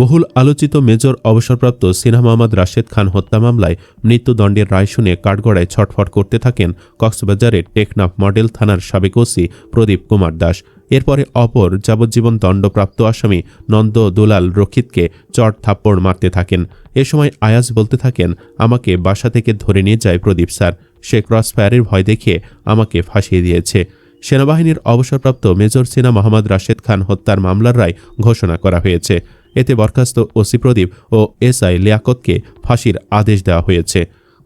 বহুল আলোচিত মেজর অবসরপ্রাপ্ত সিনহা মোহাম্মদ রাশেদ খান হত্যা মামলায় মৃত্যুদণ্ডের রায় শুনে কাঠগড়ায় ছটফট করতে থাকেন কক্সবাজারের টেকনাফ মডেল থানার সাবেক ওসি প্রদীপ কুমার দাস। এরপরে অপর যাবজ্জীবন দণ্ডপ্রাপ্ত আসামি নন্দ দুলাল রক্ষিতকে চট থাপ্পড় মারতে থাকেন। এ সময় আয়াজ বলতে থাকেন, আমাকে বাসা থেকে ধরে নিয়ে যায় প্রদীপ স্যার। সে ক্রস ফায়ারের ভয় দেখিয়ে আমাকে ফাঁসিয়ে দিয়েছে। সেনাবাহিনীর অবসরপ্রাপ্ত মেজর সিনা মোহাম্মদ রাশেদ খান হত্যার মামলার রায় ঘোষণা করা হয়েছে। এতে বরখাস্ত ওসি প্রদীপ ও এসআই লিয়াকতকে ফাঁসির আদেশ দেওয়া হয়েছে।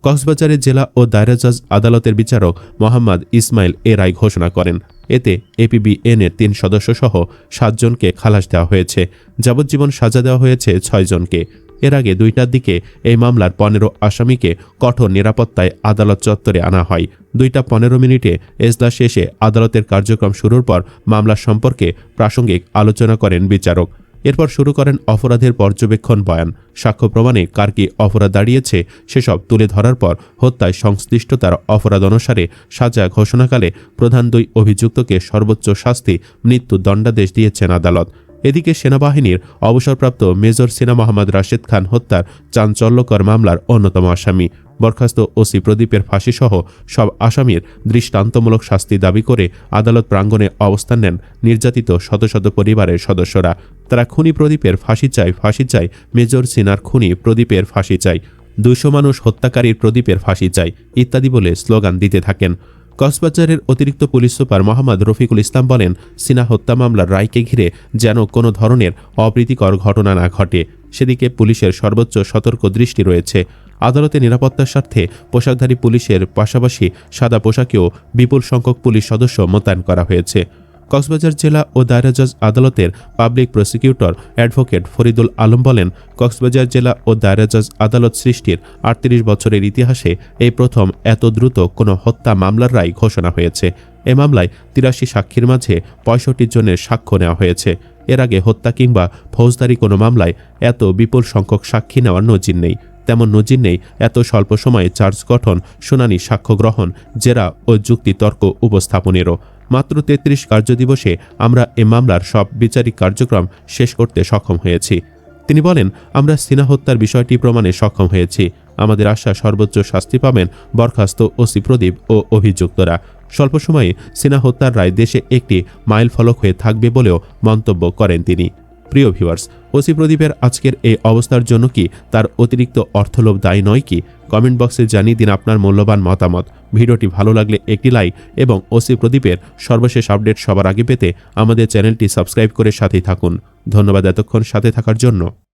কক্সবাজারের জেলা ও দায়রা জজ আদালতের বিচারক মোহাম্মদ ইসমাইল এ রায় ঘোষণা করেন। এতে এপিবিএন এর তিন সদস্য সহ সাতজনকে খালাস দেওয়া হয়েছে। যাবজ্জীবন সাজা দেওয়া হয়েছে ছয়জনকে এর আগে দুইটার দিকে এই মামলার পনেরো আসামিকে কঠোর নিরাপত্তায় আদালত চত্বরে আনা হয়। দুইটা পনেরো মিনিটে এজলাস শেষে আদালতের কার্যক্রম শুরুর পর মামলা সম্পর্কে প্রাসঙ্গিক আলোচনা করেন বিচারক। এরপর শুরু করেন অপরাধের পর্যবেক্ষণ বয়ান। সাক্ষ্য প্রমাণে কার কি অপরাধ দাঁড়িয়েছে, সেসব তুলে ধরার পর হত্যায় সংশ্লিষ্টতার অপরাধ অনুসারে সাজা ঘোষণাকালে প্রধান দুই অভিযুক্তকে সর্বোচ্চ শাস্তি মৃত্যু দণ্ডাদেশ দিয়েছেন আদালত। এদিকে সেনাবাহিনীর অবসরপ্রাপ্ত মেজর সিনা মোহাম্মদ রাশেদ খান হত্যার চাঞ্চল্যকর মামলার অন্যতম আসামি। বরখাস্ত ওসি প্রদীপের ফাঁসিসহ সব আসামির দৃষ্টান্তমূলক শাস্তি দাবি করে আদালত প্রাঙ্গণে অবস্থান নেন নির্যাতিত শত শত পরিবারের সদস্যরা। তারা খুনি প্রদীপের ফাঁসি চায় ফাঁসি চায়, মেজর সিনার খুনি প্রদীপের ফাঁসি চায়। দুশো মানুষ হত্যাকারীর প্রদীপের ফাঁসি চায়, ইত্যাদি বলে স্লোগান দিতে থাকেন। কক্সবাজারের অতিরিক্ত পুলিশ সুপার মোহাম্মদ রফিকুল ইসলাম বলেন, সিনা হত্যা মামলার রায়কে ঘিরে যেন কোনো ধরনের অপ্রীতিকর ঘটনা না ঘটে। সেদিকে পুলিশের সর্বোচ্চ সতর্ক দৃষ্টি রয়েছে। আদালতে নিরাপত্তার স্বার্থে পোশাকধারী পুলিশের পাশাপাশি সাদা পোশাকেও বিপুল সংখ্যক পুলিশ সদস্য মোতায়েন করা হয়েছে। কক্সবাজার জেলা ও দায়রা জজ আদালতের public prosecutor advocate Faridul Alam বলেন, কক্সবাজার জেলা ও দায়রা জজ আদালত সৃষ্টির আটত্রিশ বছরের ইতিহাসে এই প্রথম এত দ্রুত কোনো হত্যা মামলার রায় ঘোষণা হয়েছে। এ মামলায় তিরাশি সাক্ষীর মাঝে পঁয়ষট্টি জনের সাক্ষ্য নেওয়া হয়েছে। এর আগে হত্যা কিংবা ফৌজদারি কোনো মামলায় এত বিপুল সংখ্যক সাক্ষী নেওয়ার নজির নেই। তেমন নজির নেই এত স্বল্প সময়ে চার্জ গঠন, শুনানি সাক্ষ্য গ্রহণ, জেরা ও যুক্তিতর্ক উপস্থাপনেরও। মাত্র তেত্রিশ কার্যদিবসে আমরা এ মামলার সব বিচারিক কার্যক্রম শেষ করতে সক্ষম হয়েছি। তিনি বলেন, আমরা সিনা হত্যার বিষয়টি প্রমাণে সক্ষম হয়েছি। আমাদের আশা সর্বোচ্চ শাস্তি পাবেন বরখাস্ত ওসি প্রদীপ ও অভিযুক্তরা। স্বল্প সময়ে সিনা হত্যার রায় দেশে একটি মাইল ফলক হয়ে থাকবে বলেও মন্তব্য করেন তিনি। প্রিয় ভিউয়ার্স ওসি প্রদীপের আজকের এই অবস্থার জন্য কি তার অতিরিক্ত অর্থলোভ দায়ী নয় কি? কমেন্ট বক্সে জানিয়ে দিন আপনার মূল্যবান মতামত। ভিডিওটি ভালো লাগলে একটি লাইক এবং ওসি প্রদীপের সর্বশেষ আপডেট সবার আগে পেতে আমাদের চ্যানেলটি সাবস্ক্রাইব করে সাথেই থাকুন। ধন্যবাদ এতক্ষণ সাথে থাকার জন্য।